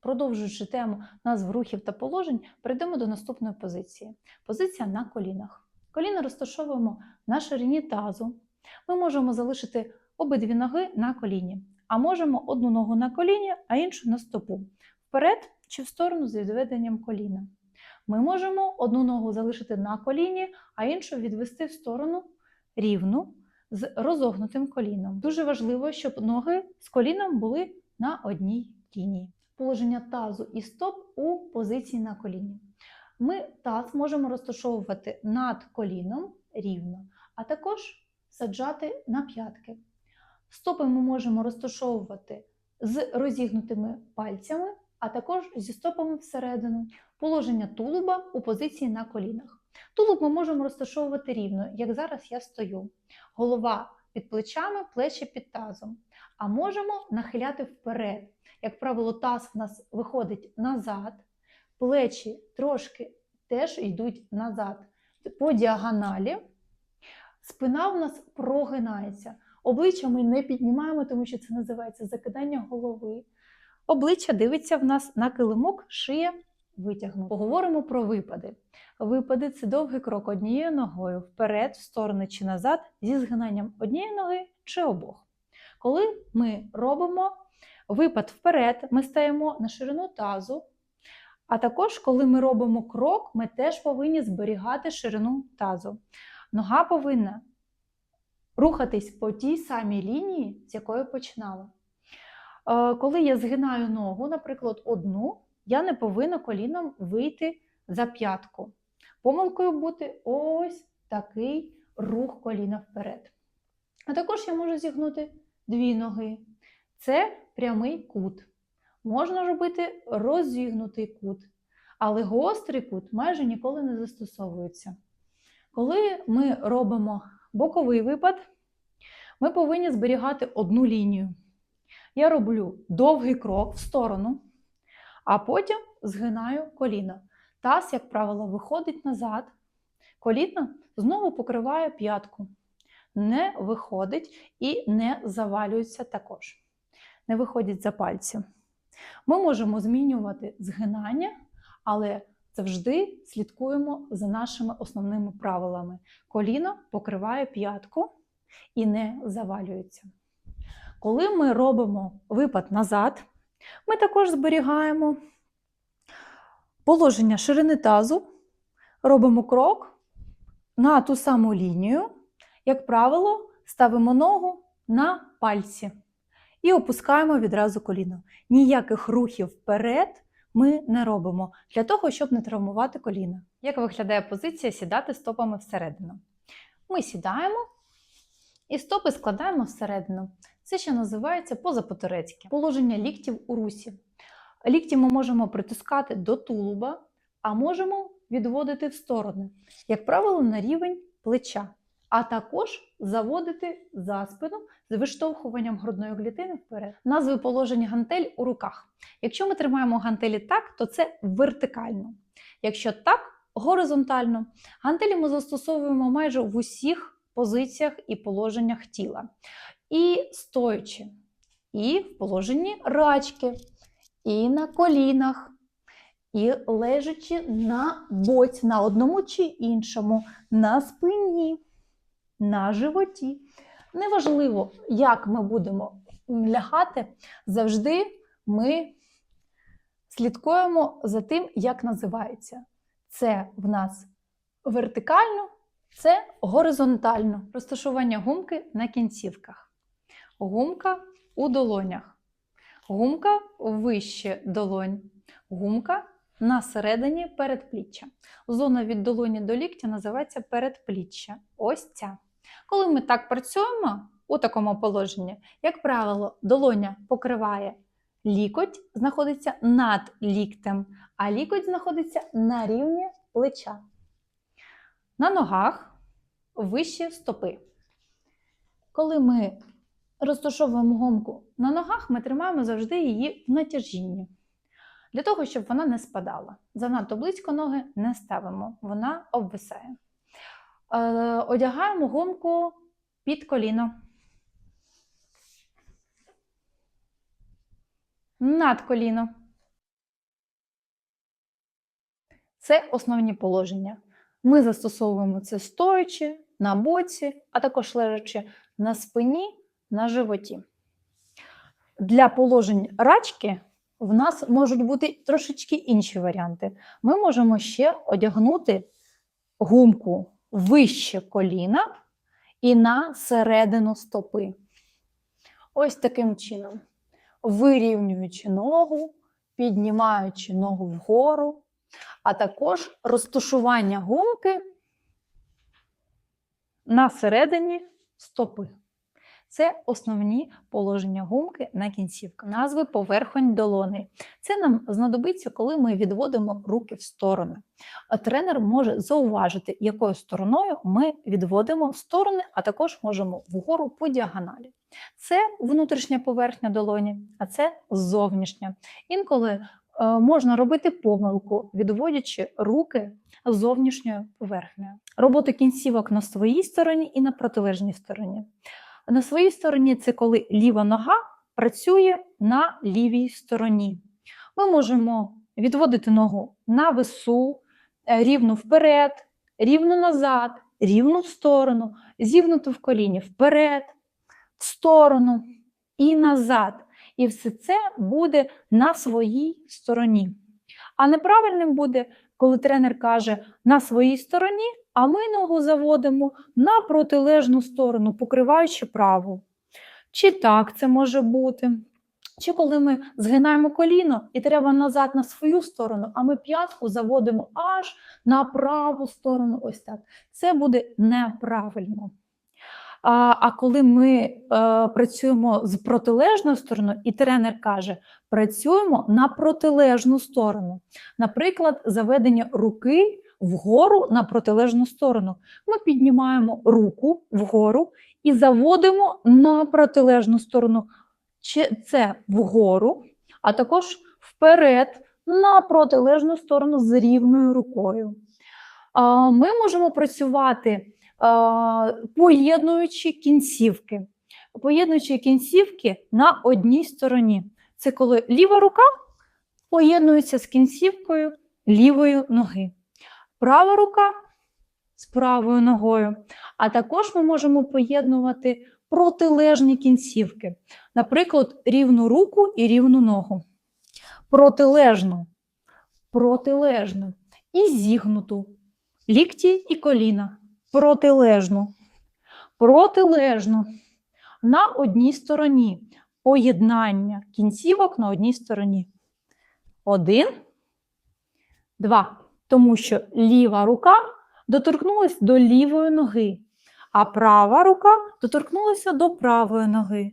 Продовжуючи тему назв рухів та положень, перейдемо до наступної позиції. Позиція на колінах. Коліна розташовуємо на ширині тазу. Ми можемо залишити обидві ноги на коліні, а можемо одну ногу на коліні, а іншу на стопу. Вперед чи в сторону з відведенням коліна. Ми можемо одну ногу залишити на коліні, а іншу відвести в сторону рівну з розогнутим коліном. Дуже важливо, щоб ноги з коліном були на одній лінії. Положення тазу і стоп у позиції на коліні. Ми таз можемо розташовувати над коліном рівно, а також саджати на п'ятки. Стопи ми можемо розташовувати з розігнутими пальцями, а також зі стопами всередину. Положення тулуба у позиції на колінах. Тулуб ми можемо розташовувати рівно, як зараз я стою. Голова під плечами, плечі під тазом. А можемо нахиляти вперед. Як правило, таз в нас виходить назад, плечі трошки теж йдуть назад по діагоналі. Спина в нас прогинається. Обличчя ми не піднімаємо, тому що це називається закидання голови. Обличчя дивиться в нас на килимок, шия витягнута. Поговоримо про випади. Випади це довгий крок однією ногою вперед, в сторони чи назад, зі згинанням однієї ноги чи обох. Коли ми робимо випад вперед, ми стаємо на ширину тазу. А також, коли ми робимо крок, ми теж повинні зберігати ширину тазу. Нога повинна рухатись по тій самій лінії, з якої починала. Е, Коли я згинаю ногу, наприклад, одну, я не повинна коліном вийти за п'ятку. Помилкою бути ось такий рух коліна вперед. А також я можу зігнути дві ноги. Це прямий кут. Можна робити розігнутий кут, але гострий кут майже ніколи не застосовується. Коли ми робимо боковий випад, ми повинні зберігати одну лінію. Я роблю довгий крок в сторону, а потім згинаю коліно. Таз, як правило, виходить назад, коліно знову покриває п'ятку, не виходить і не завалюється також. Не виходять за пальці. Ми можемо змінювати згинання, але завжди слідкуємо за нашими основними правилами. Коліно покриває п'ятку і не завалюється. Коли ми робимо випад назад, ми також зберігаємо положення ширини тазу, робимо крок на ту саму лінію, як правило, ставимо ногу на пальці і опускаємо відразу коліно. Ніяких рухів вперед ми не робимо для того, щоб не травмувати коліна. Як виглядає позиція сідати стопами всередину? Ми сідаємо і стопи складаємо всередину. Це ще називається позапотерецьке положення ліктів у русі. Лікті ми можемо притискати до тулуба, а можемо відводити в сторони, як правило, на рівень плеча, а також заводити за спину з виштовхуванням грудної клітини вперед. Назви положення гантель у руках. Якщо ми тримаємо гантелі так, то це вертикально. Якщо так, горизонтально. Гантелі ми застосовуємо майже в усіх позиціях і положеннях тіла. І стоячи, і в положенні рачки, і на колінах, і лежачи на боці, на одному чи іншому, на спині, на животі. Неважливо, як ми будемо лягати, завжди ми слідкуємо за тим, як називається. Це в нас вертикально, це горизонтально. Розташування гумки на кінцівках. Гумка у долонях. Гумка вище долонь. Гумка на середині передпліччя. Зона від долоні до ліктя називається передпліччя. Ось ця. Коли ми так працюємо у такому положенні, як правило, долоня покриває лікоть, знаходиться над ліктем, а лікоть знаходиться на рівні плеча. На ногах вище стопи. Коли ми розташовуємо гомку на ногах, ми тримаємо завжди її в натяжінні. Для того, щоб вона не спадала. Занадто близько ноги не ставимо, вона обвисає. Е, одягаємо гумку під коліно. Над коліно. Це основні положення. Ми застосовуємо це стоячи, на боці, а також лежачи на спині, на животі. Для положень рачки в нас можуть бути трошечки інші варіанти. Ми можемо ще одягнути гумку вище коліна і на середину стопи. Ось таким чином, вирівнюючи ногу, піднімаючи ногу вгору, а також розташування гумки на середині стопи. Це основні положення гумки на кінцівках. Назви поверхонь долони. Це нам знадобиться, коли ми відводимо руки в сторони. А Тренер може зауважити, якою стороною ми відводимо сторони, а також можемо вгору по діагоналі. Це внутрішня поверхня долоні, а це зовнішня. Інколи е, можна робити помилку, відводячи руки зовнішньою поверхнею. Робота кінцівок на своїй стороні і на протилежній стороні. На своїй стороні це коли ліва нога працює на лівій стороні. Ми можемо відводити ногу на вису, е, рівно вперед, рівно назад, рівно в сторону, зігнуту в коліні вперед, в сторону і назад. І все це буде на своїй стороні. А неправильним буде, коли тренер каже на своїй стороні, а ми ногу заводимо на протилежну сторону, покриваючи праву. Чи так це може бути? Чи коли ми згинаємо коліно і треба назад на свою сторону, а ми п'ятку заводимо аж на праву сторону. Ось так. Це буде неправильно. А, а коли ми е, працюємо з протилежною стороною, і тренер каже, працюємо на протилежну сторону. Наприклад, заведення руки вгору на протилежну сторону. Ми піднімаємо руку вгору і заводимо на протилежну сторону. Це вгору, а також вперед на протилежну сторону з рівною рукою. Ми можемо працювати поєднуючи кінцівки. Поєднуючи кінцівки на одній стороні. Це коли ліва рука поєднується з кінцівкою лівої ноги. Права рука з правою ногою. А також ми можемо поєднувати протилежні кінцівки. Наприклад, рівну руку і рівну ногу. Протилежну, протилежну і зігнуту. Лікті і коліна. Протилежну. Протилежну. На одній стороні. Поєднання кінцівок на одній стороні. Один, два. Тому що ліва рука доторкнулася до лівої ноги, а права рука доторкнулася до правої ноги.